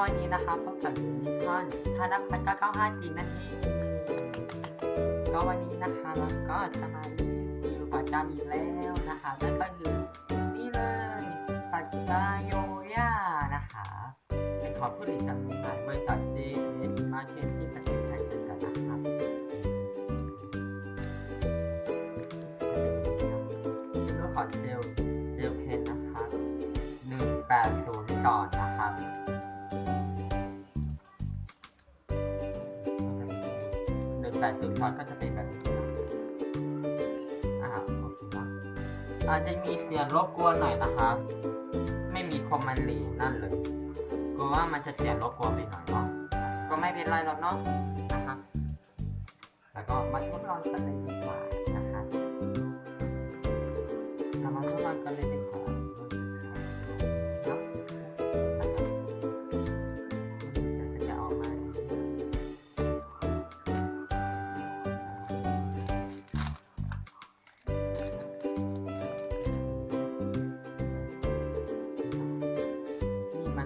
อนธนพัฒน์995จริงนั่นเองก็วันนี้นะคะเราก็จะมารีวิวปากกาอีกแล้วนะคะนั่นก็คือนี่เลยปากกาโยย่านะคะเป็นของผู้ผลิตจำหน่ายบริษัทเจเอสมาเก็ตที่ประเทศไทยจำกัดนะครับรูปขอเจลเจลเพนนะครับ180ต่อนะครับหนึ่ แปดศูนย์ช้อตก็จะเป็นแบบนี้นะอ่าโอเคนะอาจจะมีเสียงรบกวนหน่อยนะคะไม่มีคอมมานด์ลีนั่นเลยกลัวว่ามันจะเสียงรบกวนไปหน่อยเนาะก็ไม่เป็นไรหรอกเนาะนะครับแล้วก็มาทดลองกันเลยดีกว่า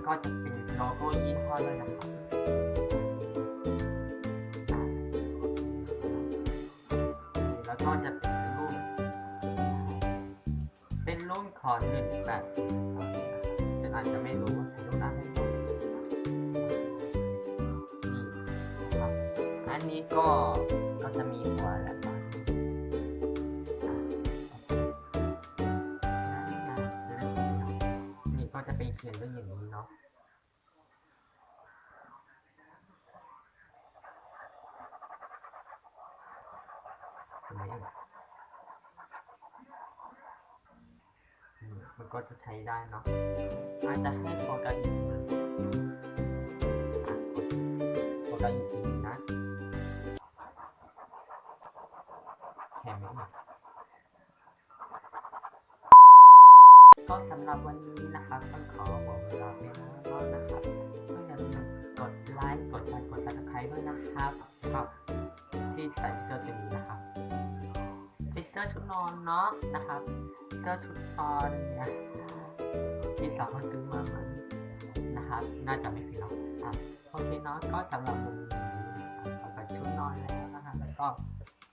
ก็จะเป็นโลโก้ยี่ห้อด้วยนะครับแล้วก็จะเป็นรุ่นเป็นรุ่นของหนึ่งแบบเป็นอาจจะไม่รู้ว่าใช้รุ่นอะไรนี่ครับอันนี้ก็ก็จะมีหัวแหละ นี้อืมมันก็จะใช้ได้เนาะอาจจะให้โฟกัสอีกนะโฟกัสอีกทีนะแข็งไหมเนี่ยก็สำหรับวันนี้นะครับต้องขอบอกลาไปแล้วนะครับก็อย่าลืมกดไลค์กดแชร์กดติดตามด้วยนะครับก็ที่ใส่เสื้อตัวนี้นะครับ สื้อชุดนอนเนาะนะครับเสื้อชุดนอนเนี่ยที่สาวคนซื้อมามันนะครับ น่าจะไม่ผิดหรอกอะโอเคเนาะก็สำหรับวันนี้นะครับชุดนอนแล้วนะครับแล้วก็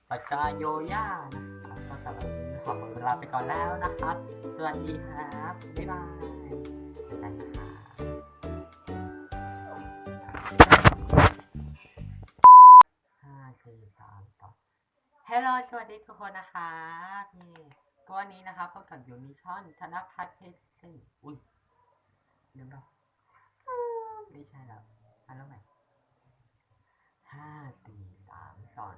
ปากกาโยย่านะครับก็สำหรับขอหมดเวลาไปก่อนแล้วนะครับ สวัสดีครับบ๊ายบายเจอกันนะครับห้าสี่สามสอง ฮัลโหลสวัสดีทุกคนนะคะพี่ตัวนี้นะคะพบกับยูนิช่อนธนพัฒน์เพชรอุ้ยเดี๋ยวเราไม่ใช่แล้วอันแล้วใหม่ห้าสี่สามสอง